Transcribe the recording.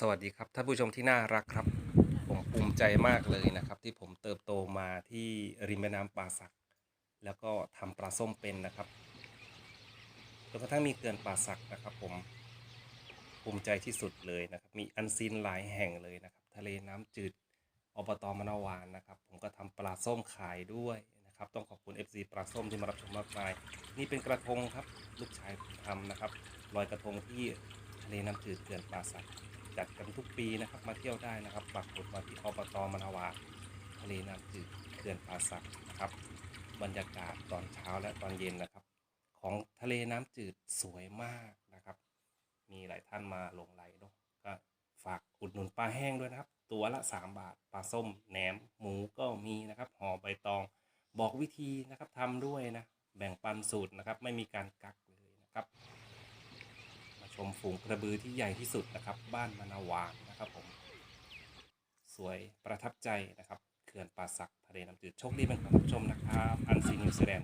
สวัสดีครับท่านผู้ชมที่น่ารักครับ ผมภูมิใจมากเลยนะครับ ที่ผมเติบโตมาที่ริมแม่น้ำป่าสัก แล้วก็ทำปลาส้มเป็นนะครับจนกระทั่งมีเขื่อนป่าสักนะครับผมภูมิใจที่สุดเลยนะครับ มีอันซีนหลายแห่งเลยนะครับ ทะเลน้ำจืดอบตมะนาวานนะครับ ผมก็ทำปลาส้มขายด้วยนะครับ ต้องขอบคุณ FC ปลาส้มที่มารับชมมากมาย นี่เป็นกระทงครับ ลูกชายผมทำนะครับลอยกระทงที่ทะเลน้ำจืดเขื่อนป่าสัก จัดกันทุกปีนะครับ มาเที่ยวได้นะครับปักหมุดมาที่อบตมนาวาทะเลน้ำจืดเขื่อนป่าสักนะครับ บรรยากาศตอนเช้าและตอนเย็นนะครับ ของทะเลน้ำจืดสวยมากนะครับ มีหลายท่านมาหลงไหลเนอะก็ฝากอุดหนุนปลาแห้งด้วยนะครับ ตัวละ 3 บาทปลาส้มแหนมหมูก็มีนะครับห่อใบตองบอกวิธีนะครับทำด้วยนะแบ่งปันสูตรนะครับ ไม่มีการกักเลยนะครับ มาชม ฝูงกระบือที่ใหญ่ที่สุดนะครับ บ้านมานาวานนะครับผม สวยประทับใจนะครับเขื่อนป่าสักทะเลน้ำจืดโชคดีเป็นของผู้ชมนะครับ อันซีนิวซีแลนด์